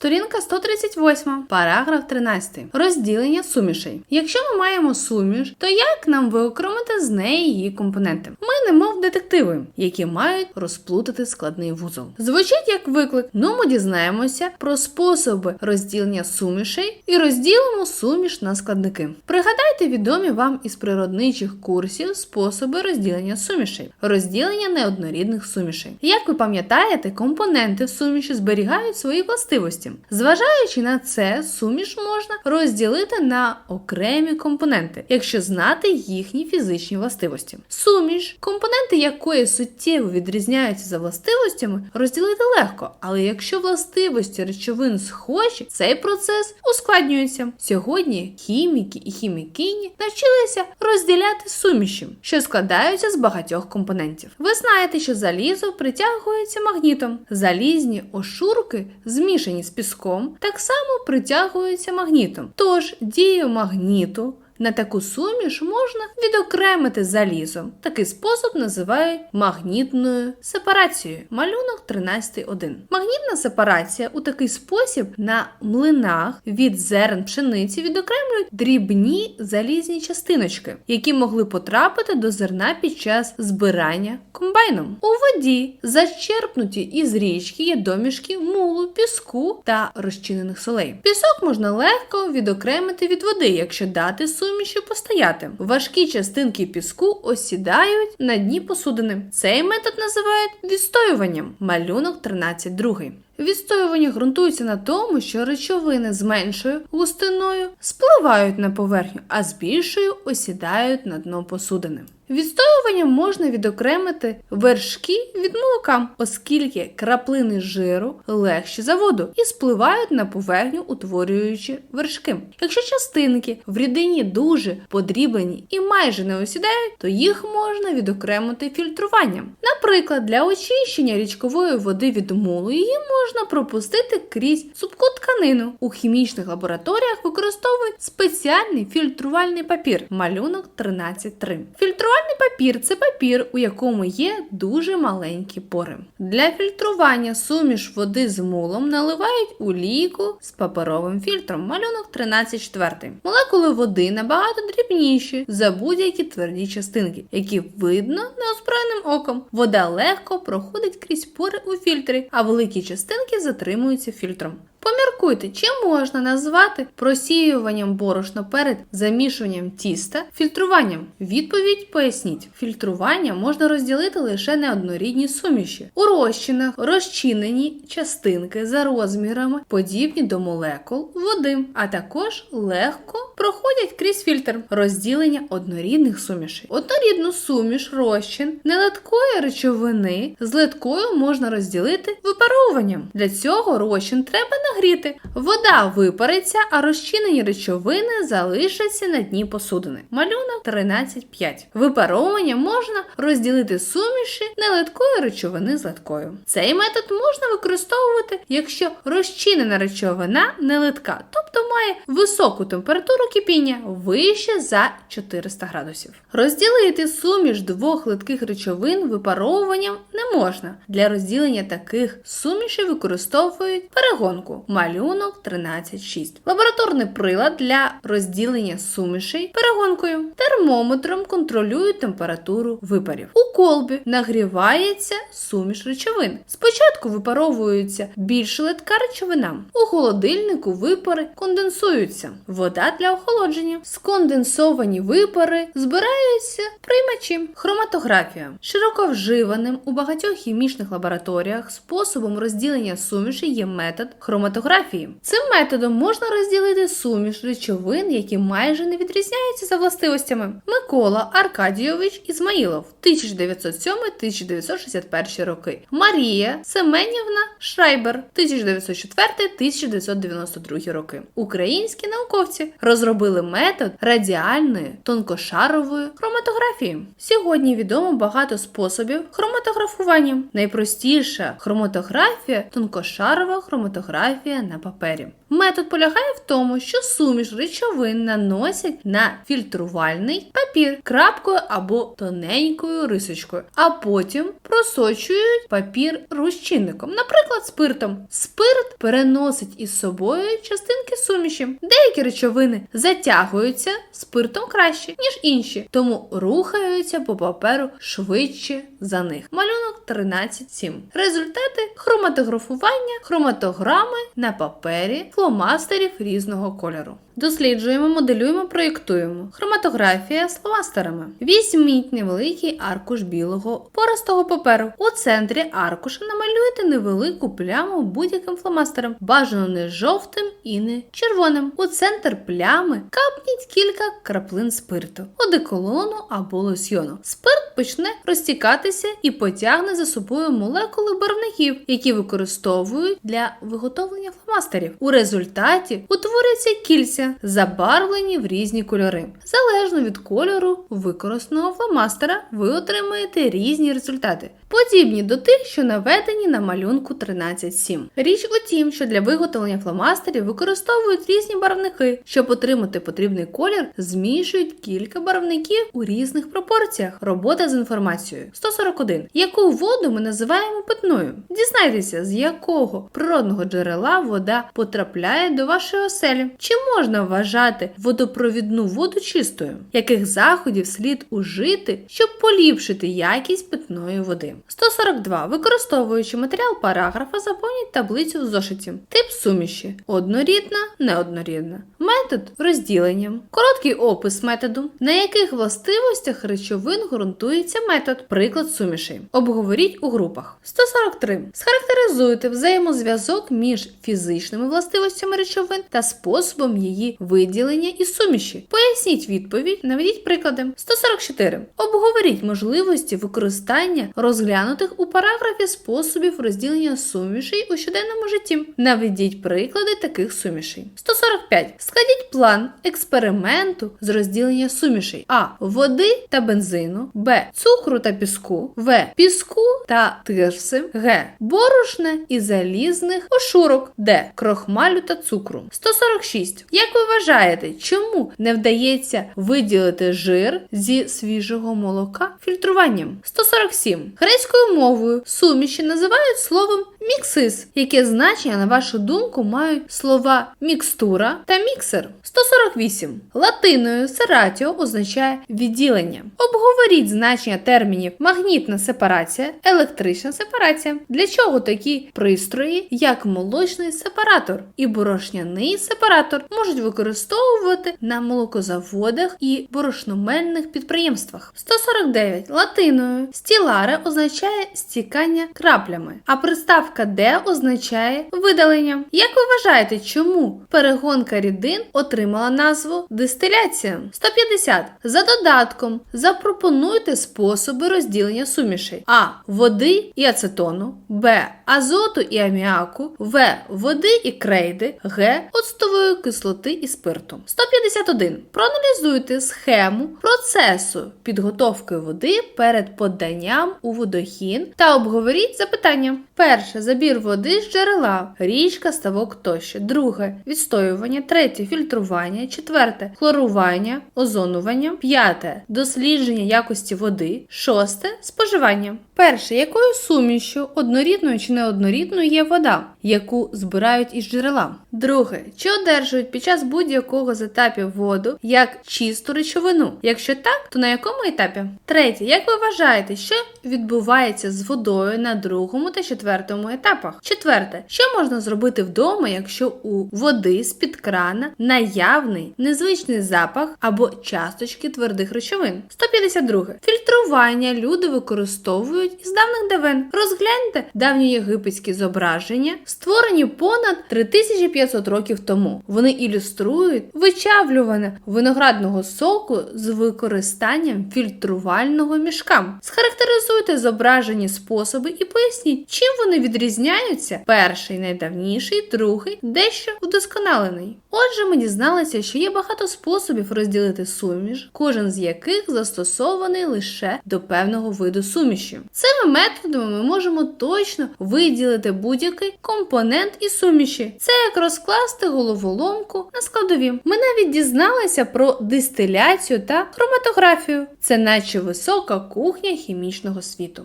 Сторінка 138, параграф 13. Розділення сумішей. Якщо ми маємо суміш, то як нам виокремити з неї її компоненти? Ми немов детективи, які мають розплутати складний вузол. Звучить як виклик. Ну ми дізнаємося про способи розділення сумішей і розділимо суміш на складники. Пригадайте відомі вам із природничих курсів способи розділення сумішей, розділення неоднорідних сумішей. Як ви пам'ятаєте, компоненти в суміші зберігають свої властивості. Зважаючи на це, суміш можна розділити на окремі компоненти, якщо знати їхні фізичні властивості. Суміш, компоненти якої суттєво відрізняються за властивостями, розділити легко, але якщо властивості речовин схожі, цей процес ускладнюється. Сьогодні хіміки і хімікині навчилися розділяти суміші, що складаються з багатьох компонентів. Ви знаєте, що залізо притягується магнітом. Залізні ошурки, змішані з піском, так само притягуються магнітом. Тож дію магніту. На таку суміш можна відокремити залізо. Такий спосіб називають магнітною сепарацією. Малюнок 13.1. Магнітна сепарація у такий спосіб на млинах від зерен пшениці відокремлюють дрібні залізні частиночки, які могли потрапити до зерна під час збирання комбайном. У воді зачерпнуті із річки є домішки мулу, піску та розчинених солей. Пісок можна легко відокремити від води, якщо дати суміші постояти. Важкі частинки піску осідають на дні посудини. Цей метод називають відстоюванням. Малюнок 13.2. Відстоювання ґрунтується на тому, що речовини з меншою густиною спливають на поверхню, а з більшою осідають на дно посудини. Відстоюванням можна відокремити вершки від молока, оскільки краплини жиру легші за воду і спливають на поверхню, утворюючи вершки. Якщо частинки в рідині дуже подріблені і майже не осідають, то їх можна відокремити фільтруванням. Наприклад, для очищення річкової води від мулу її можна пропустити крізь супку тканину. У хімічних лабораторіях використовують спеціальний фільтрувальний папір. Малюнок 13.3. Фільтрувальний папір це папір, у якому є дуже маленькі пори. Для фільтрування суміш води з мулом наливають у лійку з паперовим фільтром. Малюнок 13.4. Молекули води набагато дрібніші за будь-які тверді частинки, які видно неозброєним оком. Вода легко проходить крізь пори у фільтрі, а великі частинки затримуються фільтром. Поміркуйте, чи можна назвати просіюванням борошна перед замішуванням тіста фільтруванням? Відповідь поясніть. Фільтрування можна розділити лише неоднорідні суміші. У розчинах розчинені частинки за розмірами, подібні до молекул води, а також легко проходять крізь фільтр розділення однорідних сумішей. Однорідну суміш розчин неледкої речовини з ледкою можна розділити випаровуванням. Для цього розчин треба нагріти. Вода випариться, а розчинені речовини залишаться на дні посудини. Малюнок 13.5. Випаровування можна розділити суміші неледкої речовини з ледкою. Цей метод можна використовувати, якщо розчинена речовина неледка, тобто має високу температуру кипіння вище за 400 градусів. Розділити суміш двох ледких речовин випаровуванням не можна. Для розділення таких сумішей використовують перегонку. Малюнок 13.6. Лабораторний прилад для розділення сумішей перегонкою. Термометром контролюють температуру випарів. У колбі нагрівається суміш речовин. Спочатку випаровується більш ледка речовина. У холодильнику випари конденсуються. Вода для охолодження. Сконденсовані випари збираються приймачі. Хроматографія. Широко вживаним у багатьох хімічних лабораторіях способом розділення суміші є метод хроматографії. Цим методом можна розділити суміш речовин, які майже не відрізняються за властивостями. Микола Аркадійович Ізмаїлов 1907-1961 роки. Марія Семенівна Шрайбер 1904-1992 роки. Українські науковці розробили метод радіальної тонкошарової хроматографії. Сьогодні відомо багато способів хроматографування. Найпростіша хроматографія тонкошарова хроматографія на папері. Метод полягає в тому, що суміш речовин наносять на фільтрувальний папір крапкою або тоненькою рисочкою, а потім просочують папір розчинником, наприклад, спиртом. Спирт переносить із собою частинки суміші. Деякі речовини затягуються спиртом краще, ніж інші, тому рухаються по паперу швидше за них. Малюнок 13.7. Результати хроматографування, хроматограми на папері, фломастерів різного кольору. Досліджуємо, моделюємо, проєктуємо. Хроматографія з фломастерами. Візьміть невеликий аркуш білого пористого паперу. У центрі аркуша намалюйте невелику пляму будь-яким фломастером, бажано не жовтим і не червоним. У центр плями капніть кілька краплин спирту, одеколону або лосьйону. Спирт почне розтікатися і потягне за собою молекули барвників, які використовують для виготовлення фломастерів. У результаті утворюються кільця, забарвлені в різні кольори. Залежно від кольору використаного фломастера, ви отримаєте різні результати, подібні до тих, що наведені на малюнку 13.7. Річ у тім, що для виготовлення фломастерів використовують різні барвники. Щоб отримати потрібний колір, змішують кілька барвників у різних пропорціях. Робота з інформацією. 141. Яку воду ми називаємо питною? Дізнайтеся, з якого природного джерела вода потрапляє до вашої оселі. Чи можна вважати водопровідну воду чистою? Яких заходів слід ужити, щоб поліпшити якість питної води? 142. Використовуючи матеріал параграфа, заповніть таблицю в зошиті. Тип суміші: однорідна, неоднорідна. Метод розділення. Короткий опис методу. На яких властивостях речовин ґрунтується метод. Приклад сумішей. Обговоріть у групах. 143. Схарактеризуйте взаємозв'язок між фізичними властивостями речовин та способом її виділення із суміші. Поясніть відповідь, наведіть приклади. 144. Обговоріть можливості використання розглянутих у параграфі способів розділення сумішей у щоденному житті. Наведіть приклади таких сумішей. 145. Складіть план експерименту з розділення сумішей: А. Води та бензину, Б. Цукру та піску, В. Піску та тирси, Г. Борошна і залізних ошурок, Д. Крохмалю та цукру. 146. Як ви вважаєте, чому не вдається виділити жир зі свіжого молока фільтруванням? 147. Грецькою мовою суміші називають словом міксис, яке значення, на вашу думку, мають слова мікстура та міксер. 148. Латиною сератіо означає відділення. Обговоріть значення термінів магнітна сепарація, електрична сепарація. Для чого такі пристрої, як молочний сепаратор і борошняний сепаратор, можуть використовувати на молокозаводах і борошномельних підприємствах? 149. Латиною стіларе означає стікання краплями, а приставка де означає видалення. Як ви вважаєте, чому перегонка рідин отримала назву дистиляція? 150. За додатком запропонуйте способи розділення сумішей: А. Води і ацетону, Б. Азоту і аміаку, В. Води і крейди, Г. Оцтової кислоти і спирту. 151. Проаналізуйте схему процесу підготовки води перед поданням у водохін та обговоріть запитання. Перше забір води з джерела, річка, ставок тощо. Друге відстоювання, третє фільтрування, четверте хлорування, озонування, п'яте дослідження якості води, шосте споживання. Перше, якою сумішю однорідною чи неоднорідною є вода, яку збирають із джерела. Друге, чи одержують під час будь-якого з етапів воду як чисту речовину? Якщо так, то на якому етапі? Третє, як ви вважаєте, що відбувається з водою на другому та четвертому етапах? Четверте, що можна зробити вдома, якщо у води з-під крана наявний незвичний запах або часточки твердих речовин? 152. Фільтрування люди використовують походять із давних давен. Розгляньте давньоєгипетські зображення, створені понад 3500 років тому. Вони ілюструють вичавлюване виноградного соку з використанням фільтрувального мішка. Схарактеризуйте зображені способи і поясніть, чим вони відрізняються. Перший найдавніший, другий дещо удосконалений. Отже, ми дізналися, що є багато способів розділити суміш, кожен з яких застосований лише до певного виду суміші. Цими методами ми можемо точно виділити будь-який компонент і суміші. Це як розкласти головоломку на складові. Ми навіть дізналися про дистиляцію та хроматографію. Це наче висока кухня хімічного світу.